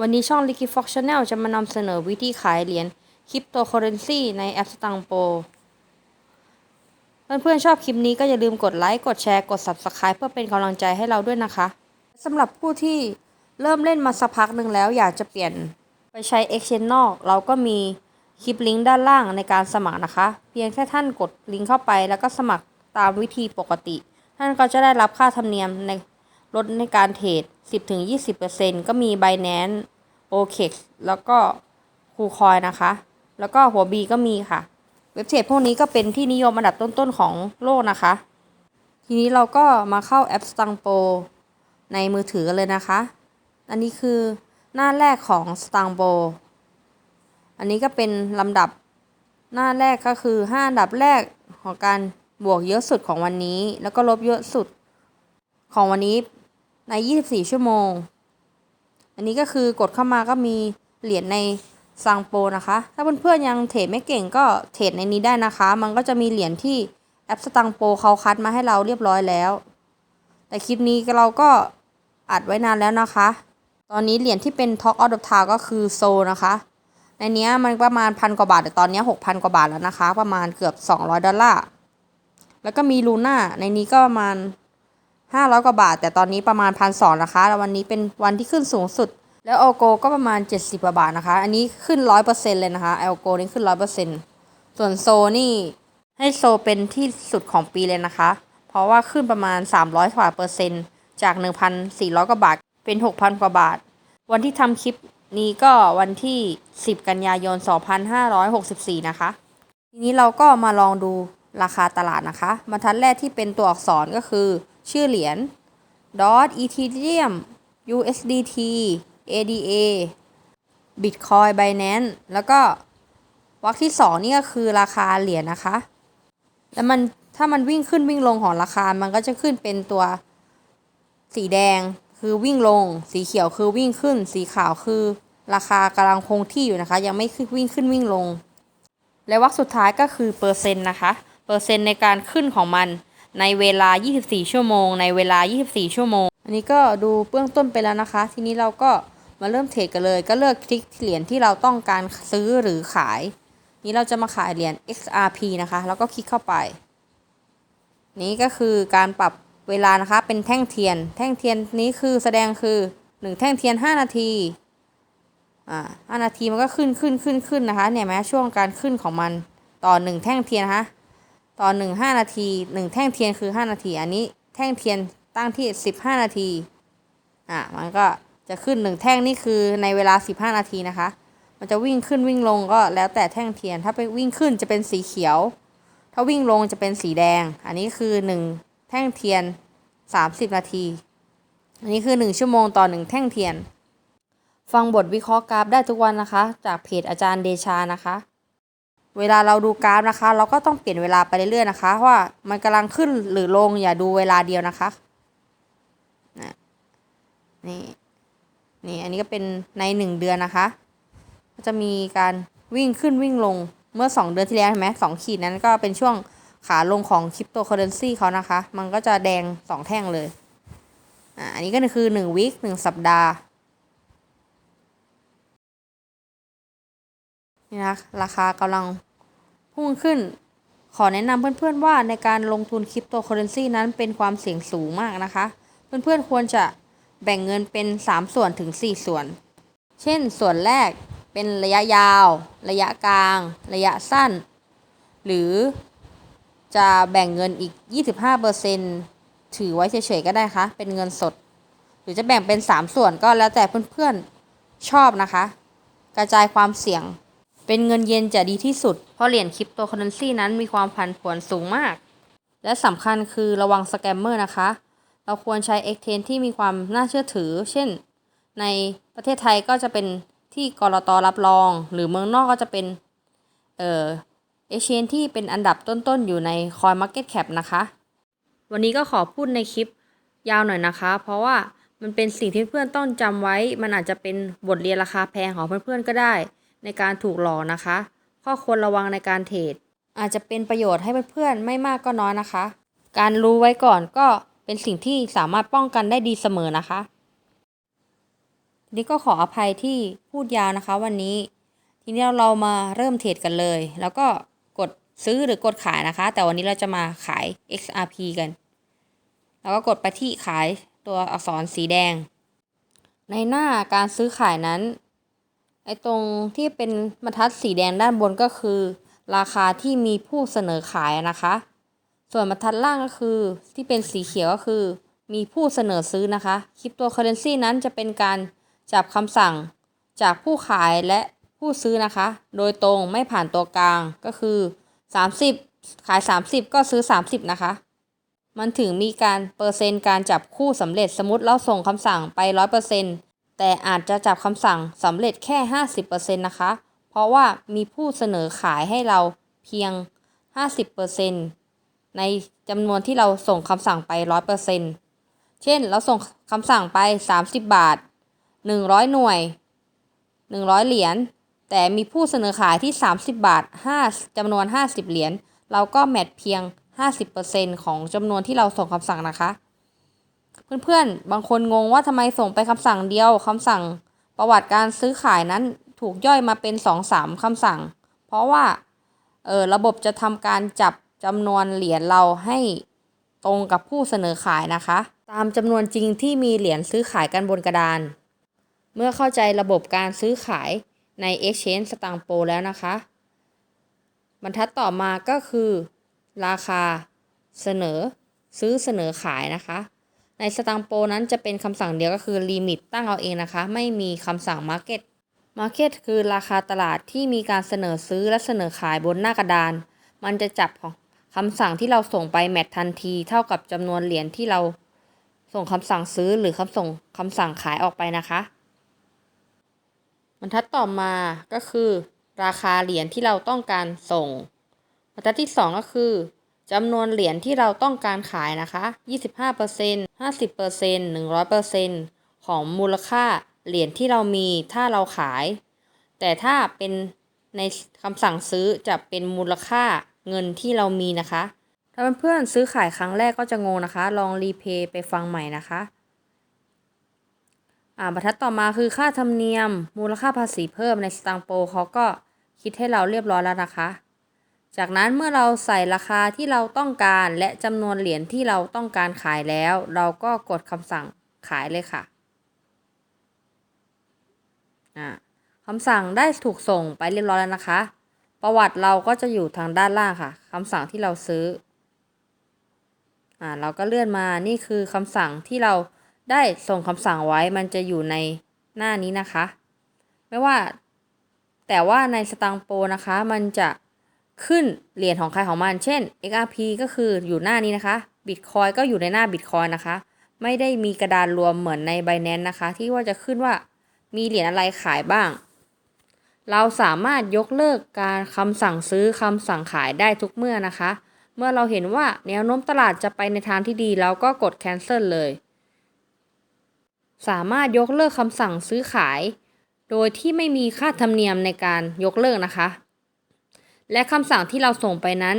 วันนี้ช่อง Licky Fox Channel จะมานำเสนอวิธีขายเหรียญคริปโตเคอเรนซีในแอปสตังโปเพื่อนๆชอบคลิปนี้ก็อย่าลืมกดไลค์ กดแชร์ กด Subscribe เพื่อเป็นกำลังใจให้เราด้วยนะคะสำหรับผู้ที่เริ่มเล่นมาสักพักหนึ่งแล้วอยากจะเปลี่ยนไปใช้ Exchange นอกเราก็มีคลิปลิงก์ด้านล่างในการสมัครนะคะ เพียงแค่ท่านกดลิงก์เข้าไปแล้วก็สมัครตามวิธีปกติ ท่านก็จะได้รับค่าธรรมเนียมใน ลดในการเทรด 10-20%ก็มี Binance OKEX แล้วก็คูคอยนะคะ แล้วก็หัวบีก็มีค่ะ เว็บเทรดพวกนี้ก็เป็นที่นิยมอันดับต้นๆของโลกนะคะ ทีนี้เราก็มาเข้าแอป Stang Pro ในมือถือเลยนะคะ อันนี้คือหน้าแรกของ Stang Pro อันนี้ก็เป็นลำดับหน้าแรกก็คือ 5 อันดับแรกของการบวกเยอะสุดของวันนี้ แล้วก็ลบเยอะสุดของวันนี้ ใน 24 ชั่วโมง อันนี้ก็คือกดเข้ามาก็มีเหรียญในซังโปนะคะ ถ้าเพื่อนๆยังเทรดไม่เก่งก็เทรดในนี้ได้นะคะ มันก็จะมีเหรียญที่แอปสตังโปเขาคัดมาให้เราเรียบร้อยแล้ว แต่คลิปนี้เราก็อัดไว้นานแล้วนะคะ ตอนนี้เหรียญที่เป็น Talk of the Town ก็คือโซนะคะ ในนี้มันประมาณพันกว่าบาทแต่ตอนนี้หกพันกว่าบาทแล้วนะคะ ประมาณเกือบ 200 ดอลลาร์ แล้วก็มีลูน่าในนี้ก็ประมาณ 500 กว่าบาท แต่ตอนนี้ประมาณพันสองนะคะ แล้ววันนี้เป็นวันที่ขึ้นสูงสุด แล้วโอโกก็ประมาณ 70กว่าบาทนะคะ อันนี้ขึ้น 100%เลยนะคะเอลโกนี่ขึ้น 100%ส่วนโซนี่ให้โซเป็นที่สุดของปีเลยนะคะ เพราะว่าขึ้นประมาณ 300กว่าเปอร์เซ็นต์จาก 1,400 กว่าบาท เป็น 6,000 กว่าบาท วันที่ทำคลิปนี้ก็วันที่ 10 กันยายน 2564 นะคะ ทีนี้เราก็มาลองดูราคาตลาดนะคะบรรทัดแรกที่เป็นตัวอักษรก็คือ ชื่อเหรียญ DOT Ethereum USDT ADA Bitcoin Binance แล้วก็วรรคที่ 2 นี่ก็คือราคาเหรียญนะคะ แล้วมันถ้ามันวิ่งขึ้นวิ่งลงของราคา มันก็จะขึ้นเป็นตัวสีแดงคือวิ่งลง สีเขียวคือวิ่งขึ้น สีขาวคือ ราคากำลังคงที่อยู่นะคะ ยังไม่ขึ้นวิ่งขึ้นวิ่งลง และวรรคสุดท้ายก็คือเปอร์เซ็นต์นะคะ เปอร์เซ็นต์ในการขึ้นของมัน ในเวลา 24 ชั่วโมง ในเวลา 24 ชั่วโมง อันนี้ก็ดูเบื้องต้นไปแล้วนะคะ ทีนี้เราก็มาเริ่มเทรดกันเลย ก็เลือกคลิกเหรียญที่เราต้องการซื้อหรือขาย นี้เราจะมาขายเหรียญ XRP นะคะ แล้วก็คลิกเข้าไป นี้ก็คือการปรับเวลานะคะ เป็นแท่งเทียน แท่งเทียนนี้คือแสดงคือ 1 แท่งเทียน 5 นาทีอ่า5นาทีมันก็ขึ้นขึ้นขึ้นขึ้นนะคะ เนี่ยไหมช่วงการขึ้นของมันต่อ 1 แท่งเทียนนะคะ ต่อหนึ่งห้านาทีหนึ่งแท่งเทียนคือห้านาที อันนี้แท่งเทียนตั้งที่สิบห้านาที อะมันก็จะขึ้นหนึ่งแท่งนี่คือในเวลาสิบห้านาทีนะคะ มันจะวิ่งขึ้นวิ่งลงก็แล้วแต่แท่งเทียน ถ้าไปวิ่งขึ้นจะเป็นสีเขียว ถ้าวิ่งลงจะเป็นสีแดง อันนี้คือหนึ่งแท่งเทียนสามสิบนาที อันนี้คือหนึ่งชั่วโมงต่อหนึ่งแท่งเทียน ฟังบทวิเคราะห์กราฟได้ทุกวันนะคะ จากเพจอาจารย์เดชานะคะ เวลาเราดูกราฟนะคะ เราก็ต้องเปลี่ยนเวลาไปเรื่อยๆนะคะ ว่ามันกำลังขึ้นหรือลงอย่าดูเวลาเดียวนะคะนะนี่นี่อันนี้ก็เป็นในหนึ่งเดือนนะคะ ก็จะมีการวิ่งขึ้นวิ่งลงเมื่อ 2 เดือนที่แล้วเห็นไหมสองขีดนั้นก็เป็นช่วงขาลงของคริปโตเคอเรนซีเขานะคะ มันก็จะแดง 2 แท่งเลยอ่าอันนี้ก็คือ1วิคหนึ่งสัปดาห์ นี่นะราคากำลังพุ่งขึ้น ขอแนะนำเพื่อนๆว่าในการลงทุนคริปโตเคอเรนซีนั้นเป็นความเสี่ยงสูงมากนะคะ เพื่อนๆควรจะแบ่งเงินเป็น 3 ส่วนถึง 4 ส่วน เช่น ส่วนแรกเป็นระยะยาว ระยะกลาง ระยะสั้น หรือจะแบ่งเงินอีก 25%ถือไว้เฉยๆก็ได้คะเป็นเงินสด หรือจะแบ่งเป็น 3 ส่วนก็แล้วแต่เพื่อนๆชอบนะคะ กระจายความเสี่ยง เป็นเงินเยนจะดีที่สุด เพราะเหรียญคริปโตเคอเรนซีนั้นมีความผันผวนสูงมาก และสำคัญคือระวังสแกมเมอร์นะคะ เราควรใช้ Exchange ที่มีความน่าเชื่อถือ เช่น ในประเทศไทยก็จะเป็นที่กรตรับรอง หรือเมืองนอกก็จะเป็นเอ่อ Exchange ที่เป็นอันดับต้นๆ อยู่ใน Coin Market Cap นะคะ วันนี้ก็ขอพูดในคลิปยาวหน่อยนะคะ เพราะว่ามันเป็นสิ่งที่เพื่อนต้องจำไว้ มันอาจจะเป็นบทเรียนราคาแพงของเพื่อนๆ ก็ได้ ในการถูกหลอกนะคะ ข้อควรระวังในการเทรดอาจจะเป็นประโยชน์ให้เพื่อนๆไม่มากก็น้อยนะคะ การรู้ไว้ก่อนก็เป็นสิ่งที่สามารถป้องกันได้ดีเสมอนะคะนี่ก็ขออภัยที่พูดยาวนะคะวันนี้ ทีนี้เรามาเริ่มเทรดกันเลย แล้วก็กดซื้อหรือกดขายนะคะ แต่วันนี้เราจะมาขาย XRP กัน แล้วก็กดไปที่ขายตัวอักษรสีแดง ในหน้าการซื้อขายนั้น ไอ้ตรงที่เป็นบรรทัดสีแดงด้านบนก็คือ ราคาที่มีผู้เสนอขายนะคะ ส่วนบรรทัดล่างก็คือ ที่เป็นสีเขียวก็คือ มีผู้เสนอซื้อนะคะคริปโตเคอเรนซีนั้นจะเป็นการจับคำสั่งจากผู้ขายและผู้ซื้อนะคะ โดยตรงไม่ผ่านตัวกลางก็คือ 30 ขาย 30 ก็ซื้อ 30 นะคะ มันถึงมีการเปอร์เซ็นต์การจับคู่สำเร็จสมมติเราส่งคำสั่งไป 100% แต่อาจจะจับคำสั่งสำเร็จแค่ 50%นะคะ เพราะว่ามีผู้เสนอขายให้เราเพียง 50%ในจำนวนที่เราส่งคำสั่งไป 100%เช่น เราส่งคำสั่งไป 30 บาท 100 หน่วย 100 เหรียญ แต่มีผู้เสนอขายที่ 30 บาท 5จำนวน 50 เหรียญ เราก็แมทเพียง 50%ของจำนวนที่เราส่งคำสั่งนะคะ เพื่อนๆ บางคนงงว่าทำไมส่งไปคำสั่งเดียวคำสั่งประวัติการซื้อขายนั้นถูกย่อยมาเป็น2-3คำสั่ง เพราะว่าเออระบบจะทำการจับจำนวนเหรียญเราให้ตรงกับผู้เสนอขายนะคะ ตามจำนวนจริงที่มีเหรียญซื้อขายกันบนกระดาน เมื่อเข้าใจระบบการซื้อขายใน Exchange สตางโปแล้วนะคะ บรรทัดต่อมาก็คือ ราคาเสนอซื้อเสนอขายนะคะ ในสตางโปนั้นจะเป็นคำสั่งเดียวก็คือลิมิตตั้งเอาเองนะคะ ไม่มีคำสั่ง Market Market คือราคาตลาดที่มีการเสนอซื้อและเสนอขายบนหน้ากระดาน มันจะจับของคำสั่งที่เราส่งไปแมททันทีเท่ากับจำนวนเหรียญที่เราส่งคำสั่งซื้อหรือคำส่งคำสั่งขายออกไปนะคะบรรทัดต่อมาก็คือ ราคาเหรียญที่เราต้องการส่งบรรทัดที่ 2 ก็คือ จำนวนเหรียญที่เราต้องการขายนะคะ 25% 50% 100%ของมูลค่าเหรียญที่เรามีถ้าเราขาย แต่ถ้าเป็นในคำสั่งซื้อจะเป็นมูลค่าเงินที่เรามีนะคะ ถ้าเพื่อนๆซื้อขายครั้งแรกก็จะงงนะคะ ลองรีเพย์ไปฟังใหม่นะคะอ่าบรรทัดต่อมาคือค่าธรรมเนียม มูลค่าภาษีเพิ่มในสตางคโปรเขาก็คิดให้เราเรียบร้อยแล้วนะคะ จากนั้นเมื่อเราใส่ราคาที่เราต้องการและจำนวนเหรียญที่เราต้องการขายแล้ว เราก็กดคำสั่งขายเลยค่ะคำสั่งได้ถูกส่งไปเรียบร้อยแล้วนะคะ ประวัติเราก็จะอยู่ทางด้านล่างค่ะคำสั่งที่เราซื้ออ่าเราก็เลื่อนมานี่คือคำสั่งที่เราได้ส่งคำสั่งไว้มันจะอยู่ในหน้านี้นะคะ ไม่ว่าแต่ว่าในสตางโปนะคะ มันจะ ขึ้นเหรียญของใครของมัน เช่น XRP ก็คืออยู่หน้านี้นะคะ Bitcoin ก็อยู่ในหน้า Bitcoin นะคะ ไม่ได้มีกระดานรวมเหมือนใน Binance นะคะ ที่ว่าจะขึ้นว่ามีเหรียญอะไรขายบ้าง เราสามารถยกเลิกการคำสั่งซื้อคำสั่งขายได้ทุกเมื่อนะคะ เมื่อเราเห็นว่าแนวโน้มตลาดจะไปในทางที่ดีเราก็กด cancel เลย สามารถยกเลิกคำสั่งซื้อขาย โดยที่ไม่มีค่าธรรมเนียมในการยกเลิกนะคะ และคำสั่งที่เราส่งไปนั้น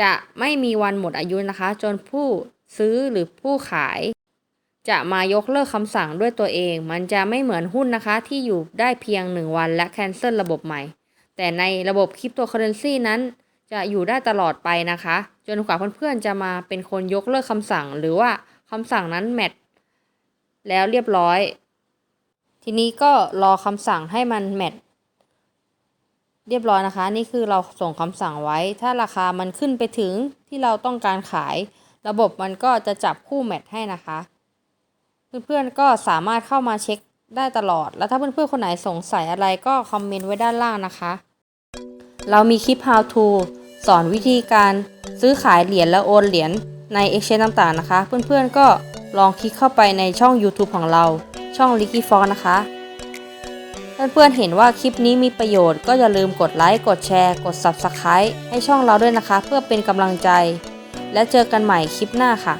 จะไม่มีวันหมดอายุนะคะ จนผู้ซื้อหรือผู้ขาย จะมายกเลิกคำสั่งด้วยตัวเอง มันจะไม่เหมือนหุ้นนะคะ ที่อยู่ได้เพียง 1 วันและ cancel ระบบใหม่ แต่ในระบบคริปโตเคอเรนซีนั้นจะอยู่ได้ตลอดไปนะคะ จนกว่าเพื่อนๆจะมาเป็นคนยกเลิกคำสั่ง หรือว่าคำสั่งนั้นแมทแล้วเรียบร้อย ทีนี้ก็รอคำสั่งให้มันแมท เรียบร้อยนะคะ นี่คือเราส่งคำสั่งไว้ ถ้าราคามันขึ้นไปถึงที่เราต้องการขาย ระบบมันก็จะจับคู่แมทให้นะคะ เพื่อนๆก็สามารถเข้ามาเช็คได้ตลอด แล้วถ้าเพื่อนๆคนไหนสงสัยอะไรก็คอมเมนต์ไว้ด้านล่างนะคะ เรามีคลิป how to สอนวิธีการซื้อขายเหรียญและโอนเหรียญใน Exchange ต่างๆนะคะ เพื่อนๆก็ลองคลิกเข้าไปในช่อง YouTube ของเราช่อง l i k y f o x นะคะ เพื่อนๆเห็นว่าคลิปนี้มีประโยชน์ ก็อย่าลืมกดไลค์กดแชร์ กด Subscribe ให้ช่องเราด้วยนะคะ เพื่อเป็นกำลังใจ และเจอกันใหม่คลิปหน้าค่ะ